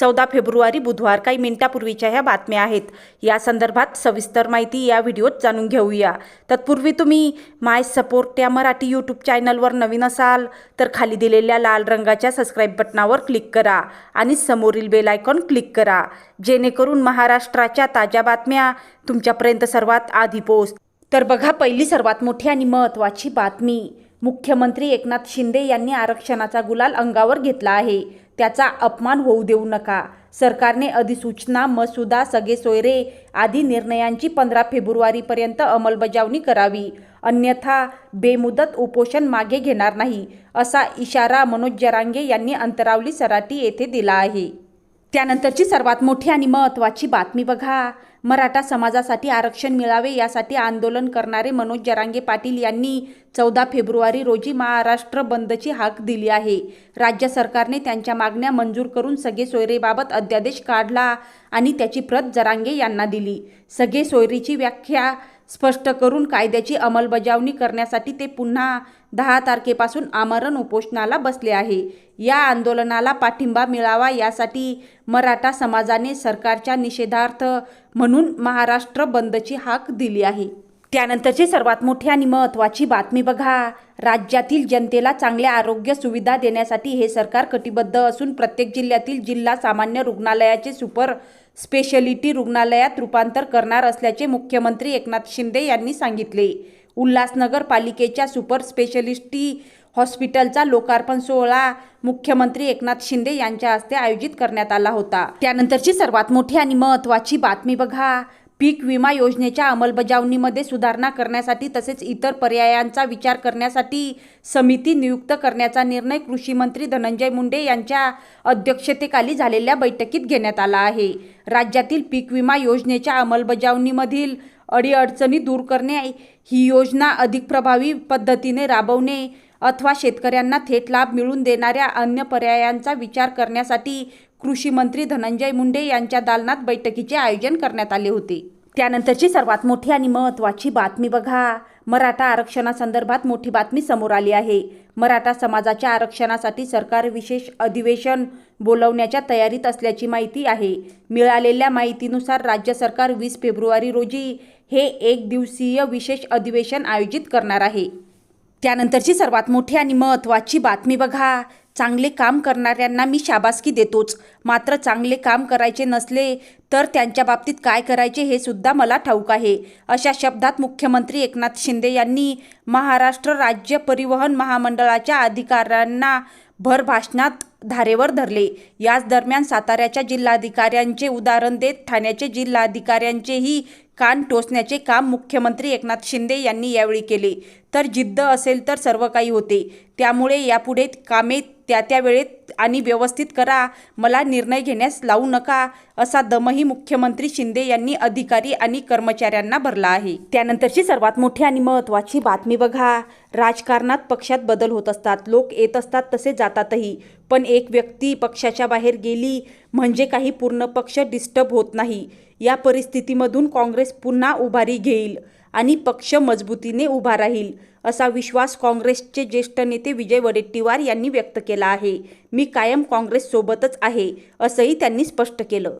चौदा फेब्रुवारी बुधवार काही मिनिटापूर्वीच्या ह्या बातम्या आहेत. या संदर्भात सविस्तर माहिती या व्हिडिओत जाणून घेऊया. तत्पूर्वी तुम्ही माय सपोर्ट या मराठी यूट्यूब चॅनलवर नवीन असाल तर खाली दिलेल्या लाल रंगाच्या सबस्क्राईब बटनावर क्लिक करा आणि समोरील बेल आयकॉन क्लिक करा. जेणेकरून महाराष्ट्राच्या ताज्या बातम्या तुमच्यापर्यंत सर्वात आधी पोहोच तर बघा पहिली सर्वात मोठी आणि महत्त्वाची बातमी. मुख्यमंत्री एकनाथ शिंदे यांनी आरक्षणाचा गुलाल अंगावर घेतला आहे. त्याचा अपमान होऊ देऊ नका. सरकारने अधिसूचना मसुदा सगळे सोयरे आदी निर्णयांची पंधरा फेब्रुवारीपर्यंत अंमलबजावणी करावी. अन्यथा बेमुदत उपोषण मागे घेणार नाही असा इशारा मनोज जरांगे यांनी अंतरावली सराटी येथे दिला आहे. त्यानंतरची सर्वात मोठी आणि महत्त्वाची बातमी बघा. मराठा समाजासाठी आरक्षण मिळावे यासाठी आंदोलन करणारे मनोज जरांगे पाटील यांनी चौदा फेब्रुवारी रोजी महाराष्ट्र बंदची हाक दिली आहे. राज्य सरकारने त्यांच्या मागण्या मंजूर करून सगळे सोयरेबाबत अध्यादेश काढला आणि त्याची प्रत जरांगे यांना दिली. सगळे सोयरीची व्याख्या स्पष्ट करून कायद्याची अंमलबजावणी करण्यासाठी ते पुन्हा दहा तारखेपासून आमरण उपोषणाला बसले आहे. या आंदोलनाला पाठिंबा मिळावा यासाठी मराठा समाजाने सरकारच्या निषेधार्थ म्हणून महाराष्ट्र बंदची हाक दिली आहे. त्यानंतरची सर्वात मोठी आणि महत्त्वाची बातमी बघा. राज्यातील जनतेला चांगल्या आरोग्य सुविधा देण्यासाठी हे सरकार कटिबद्ध असून प्रत्येक जिल्ह्यातील जिल्हा सामान्य रुग्णालयाचे सुपर स्पेशलिटी रुग्णालयात रूपांतर करणार असल्याचे मुख्यमंत्री एकनाथ शिंदे यांनी सांगितले. उल्हासनगर पालिकेच्या सुपर स्पेशलिस्टी हॉस्पिटलचा लोकार्पण सोहळा मुख्यमंत्री एकनाथ शिंदे यांच्या हस्ते आयोजित करण्यात आला होता. त्यानंतरची सर्वात मोठी आणि महत्त्वाची बातमी बघा. पीक विमा योजनेच्या अंमलबजावणीमध्ये सुधारणा करण्यासाठी तसेच इतर पर्यायांचा विचार करण्यासाठी समिती नियुक्त करण्याचा निर्णय कृषी मंत्री धनंजय मुंडे यांच्या अध्यक्षतेखाली झालेल्या बैठकीत घेण्यात आला आहे. राज्यातील पीक विमा योजनेच्या अंमलबजावणीमधील अडीअडचणी दूर करणे ही योजना अधिक प्रभावी पद्धतीने राबवणे अथवा शेतकऱ्यांना थेट लाभ मिळवून देणाऱ्या अन्य पर्यायांचा विचार करण्यासाठी कृषी मंत्री धनंजय मुंडे यांच्या दालनात बैठकीचे आयोजन करण्यात आले होते. त्यानंतरची सर्वात मोठी आणि महत्त्वाची बातमी बघा. मराठा आरक्षणासंदर्भात मोठी बातमी समोर आली आहे. मराठा समाजाच्या आरक्षणासाठी सरकार विशेष अधिवेशन बोलवण्याच्या तयारीत असल्याची माहिती आहे. मिळालेल्या माहितीनुसार राज्य सरकार वीस फेब्रुवारी रोजी हे एक दिवसीय विशेष अधिवेशन आयोजित करणार आहे. त्यानंतरची सर्वात मोठी आणि महत्त्वाची बातमी बघा. चांगले काम करणाऱ्यांना मी शाबासकी देतोच. मात्र चांगले काम करायचे नसले तर त्यांच्या बाबतीत काय करायचे हे सुद्धा मला ठाऊक आहे. अशा शब्दात मुख्यमंत्री एकनाथ शिंदे यांनी महाराष्ट्र राज्य परिवहन महामंडळाच्या अधिकाऱ्यांना भर भाषणात धारेवर धरले. याच दरम्यान साताऱ्याच्या जिल्हाधिकाऱ्यांचे उदाहरण देत ठाण्याचे जिल्हाधिकाऱ्यांचेही कान टोचण्याचे काम मुख्यमंत्री एकनाथ शिंदे यांनी यावेळी केले. तर जिद्द असेल तर सर्व काही होते. त्यामुळे यापुढे कामे त्या त्या वेळेत आणि व्यवस्थित करा. मला निर्णय घेण्यास लावू नका असा दमही मुख्यमंत्री शिंदे यांनी अधिकारी आणि कर्मचाऱ्यांना भरला आहे. त्यानंतरची सर्वात मोठी आणि महत्त्वाची बातमी बघा. राजकारणात पक्षात बदल होत असतात. लोक येत असतात तसे जातातही. पण एक व्यक्ती पक्षाच्या बाहेर गेली म्हणजे काही पूर्ण पक्ष डिस्टर्ब होत नाही. या परिस्थितीमधून काँग्रेस पुन्हा उभारी घेईल आणि पक्ष मजबूतीने उभा राहील असा विश्वास काँग्रेसचे ज्येष्ठ नेते विजय वडेट्टीवार यांनी व्यक्त केला आहे. मी कायम काँग्रेससोबतच आहे असंही त्यांनी स्पष्ट केलं.